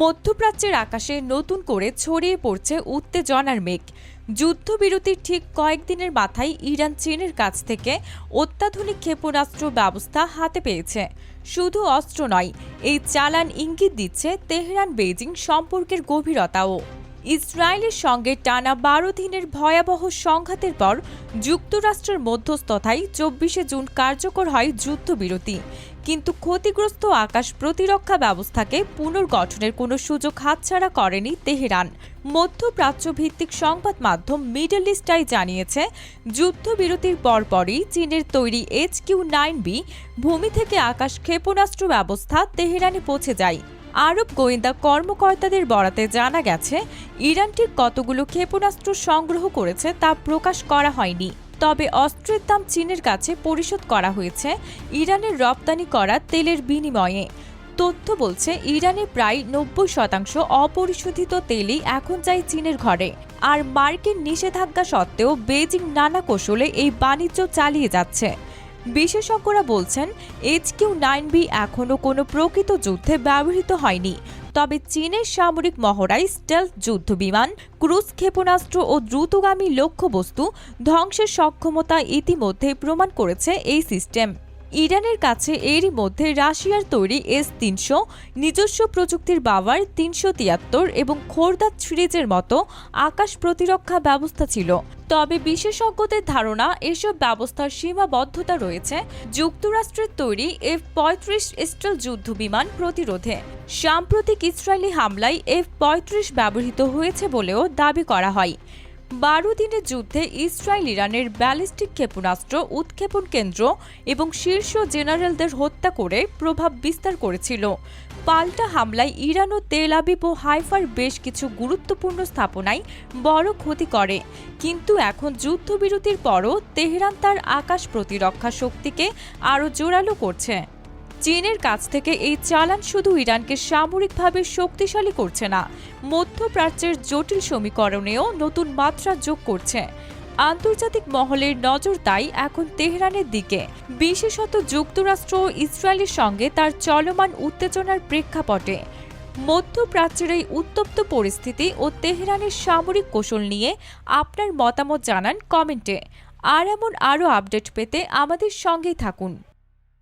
মধ্যপ্রাচ্যের আকাশে নতুন করে ছড়িয়ে পড়ছে উত্তেজনার মেঘ। যুদ্ধবিরতির ঠিক কয়েকদিনের মাথায় ইরান চীনের কাছ থেকে অত্যাধুনিক ক্ষেপণাস্ত্র ব্যবস্থা হাতে পেয়েছে। শুধু অস্ত্র নয়, এই চালান ইঙ্গিত দিচ্ছে তেহরান বেইজিং সম্পর্কের গভীরতাও। ইসরায়েলের সঙ্গে টানা বারো দিনের ভয়াবহ সংঘাতের পর যুক্তরাষ্ট্রের মধ্যস্থতায় চব্বিশে জুন কার্যকর হয় যুদ্ধবিরতি। কিন্তু ক্ষতিগ্রস্ত আকাশ প্রতিরক্ষা ব্যবস্থাকে পুনর্গঠনের কোনো সুযোগ হাতছাড়া করেনি তেহরান। মধ্যপ্রাচ্য ভিত্তিক সংবাদ মাধ্যম মিডল ইস্টাই জানিয়েছে, যুদ্ধবিরতির পরপরই চীনের তৈরি এইচ কিউ নাইন বি ভূমি থেকে আকাশ ক্ষেপণাস্ত্র ব্যবস্থা তেহরানে পৌঁছে যায়। আরব গোয়েন্দা কর্মকর্তাদের বরাতে জানা গেছে ইরান ঠিক কতগুলো ক্ষেপণাস্ত্র সংগ্রহ করেছে তা প্রকাশ করা হয়নি। তবে অস্ত্রের দাম চীনের কাছে পরিশোধ করা হয়েছে। ইরানের রপ্তানি করা তেলের বিনিময়ে। তথ্য বলছে, ইরানে প্রায় নব্বই শতাংশ অপরিশোধিত তেলই এখন যায় চীনের ঘরে। আর মার্কিন নিষেধাজ্ঞা সত্ত্বেও বেজিং নানা কৌশলে এই বাণিজ্য চালিয়ে যাচ্ছে। বিশেষজ্ঞরা বলছেন, এইচ কিউ নাইন বি এখনও কোনো প্রকৃত যুদ্ধে ব্যবহৃত হয়নি। তবে চীনের সামরিক মহড়ায় স্টেলথ যুদ্ধ বিমান, ক্রুজ ক্ষেপণাস্ত্র ও দ্রুতগামী লক্ষ্যবস্তু ধ্বংসের সক্ষমতা ইতিমধ্যে প্রমাণ করেছে এই সিস্টেম। ইরানের কাছে এরই মধ্যে রাশিয়ার তৈরি এস তিনশো, নিজস্ব প্রযুক্তির বাবার তিনশো তিয়াত্তর এবং খোরদাত সিরিজের মতো আকাশ প্রতিরক্ষা ব্যবস্থা ছিল। তবে বিশেষজ্ঞদের ধারণা, এসব ব্যবস্থার সীমাবদ্ধতা রয়েছে। যুক্তরাষ্ট্রের তৈরি এফ পঁয়ত্রিশ স্টেল যুদ্ধ বিমান প্রতিরোধে। সাম্প্রতিক ইসরায়েলি হামলায় এফ পঁয়ত্রিশ ব্যবহৃত হয়েছে বলেও দাবি করা হয়। বারো দিনের যুদ্ধে ইসরায়েল, ইরানের ব্যালিস্টিক ক্ষেপণাস্ত্র উৎক্ষেপণ কেন্দ্র এবং শীর্ষ জেনারেলদের হত্যা করে প্রভাব বিস্তার করেছিল। পাল্টা হামলায় ইরান ও তেল আবিব ও হাইফার বেশ কিছু গুরুত্বপূর্ণ স্থাপনায় বড় ক্ষতি করে। কিন্তু এখন যুদ্ধবিরতির পরও তেহরান তার আকাশ প্রতিরক্ষা শক্তিকে আরও জোরালো করছে। চীনের কাছ থেকে এই চালান শুধু ইরানকে সামরিকভাবে শক্তিশালী করছে না, মধ্যপ্রাচ্যের জটিল সমীকরণেও নতুন মাত্রা যোগ করছে। আন্তর্জাতিক মহলের নজর তাই এখন তেহরানের দিকে। বিশেষত যুক্তরাষ্ট্র ও ইসরায়েলের সঙ্গে তার চলমান উত্তেজনার প্রেক্ষাপটে। মধ্যপ্রাচ্যের এই উত্তপ্ত পরিস্থিতি ও তেহরানের সামরিক কৌশল নিয়ে আপনার মতামত জানান কমেন্টে। আর এমন আরও আপডেট পেতে আমাদের সঙ্গেই থাকুন।